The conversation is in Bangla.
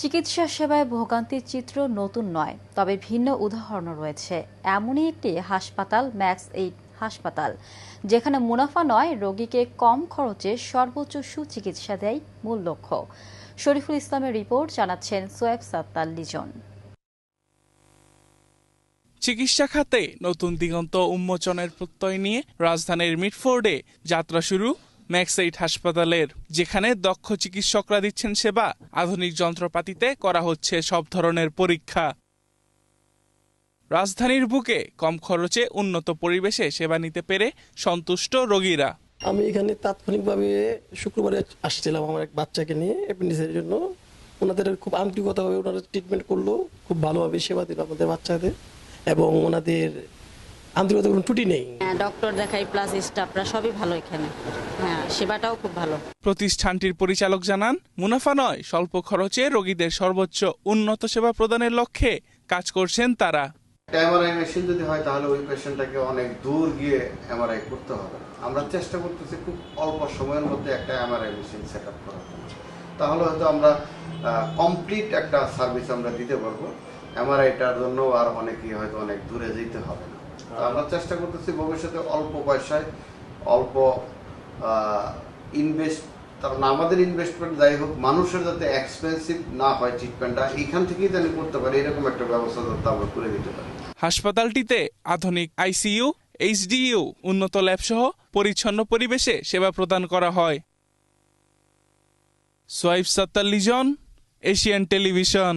চিকিৎসা সেবায় ভোগান্তির চিত্র নতুন নয়, তবে ভিন্ন উদাহরণও রয়েছে। এমনই একটি হাসপাতাল, ম্যাক্স এইড হাসপাতাল, যেখানে মুনাফা নয়, রোগীকে কম খরচে সর্বোচ্চ সুচিকিৎসা দেয় মূল লক্ষ্য। শরীফুল ইসলামের রিপোর্ট, জানাচ্ছেন সোয়েব সাত্তার লিজন। চিকিৎসা খাতে নতুন দিগন্ত উন্মোচনের প্রত্যয় নিয়ে রাজধানীর মিটফোর্ডে যাত্রা শুরু। ম্যাক্সাইট হাসপাতালের, যেখানে দক্ষ চিকিৎসকরা দিচ্ছেন সেবা, আধুনিক যন্ত্রপাতিতে করা হচ্ছে সব ধরনের পরীক্ষা। রাজধানীর বুকে কম খরচে উন্নত পরিবেশে সেবা নিতে পেরে সন্তুষ্ট রোগীরা। আমি এখানে তাৎক্ষণিকভাবে শুক্রবারে আসছিলাম আমার এক বাচ্চাকে নিয়ে অ্যাপেন্ডিক্সের জন্য। ওনাদের খুব আন্তরিকতাভাবে ওনারা ট্রিটমেন্ট করল, খুব ভালোভাবে সেবা দিল আমাদের বাচ্চাদের এবং ওনাদের আন্তরিকতা কোনো ত্রুটি নেই। হ্যাঁ ডক্টর দেখাই প্লাস স্টাফরা সবই ভালো এখানে। হ্যাঁ সেবাটাও খুব ভালো। প্রতিষ্ঠানটির পরিচালক জানান মুনাফা নয় স্বল্প খরচে রোগীদের সর্বোচ্চ উন্নত সেবা প্রদানের লক্ষ্যে কাজ করছেন তারা। এমআরআই মেশিন যদি হয় তাহলে ওই পেশেন্টটাকে অনেক দূর গিয়ে এমআরআই করতে হবে। আমরা চেষ্টা করতেছি খুব অল্প সময়ের মধ্যে একটা এমআরআই মেশিন সেট আপ করার। তাহলে হয়তো আমরা কমপ্লিট একটা সার্ভিস আমরা দিতে পারব। এমআরআইটার জন্য আর অনেকেই হয়তো অনেক দূরে যেতে হবে না। তো আমরা চেষ্টা করতেছি ভবিষ্যতে অল্প পয়সায় অল্প ইনভেস্ট তার মানে আমাদের ইনভেস্টমেন্ট যাই হোক মানুষের যাতে এক্সপেন্সিভ না হয় ট্রিটমেন্টটা এইখান থেকেই যেন করতে পারি এরকম একটা ব্যবস্থা যাতে আমরা করে দিতে পারি। হাসপাতালটিতে আধুনিক আইসিইউ এইচডিইউ উন্নত ল্যাব সহ পরিচ্ছন্ন পরিবেশে সেবা প্রদান করা হয়। Shoaib Sattar Lijon Asian television.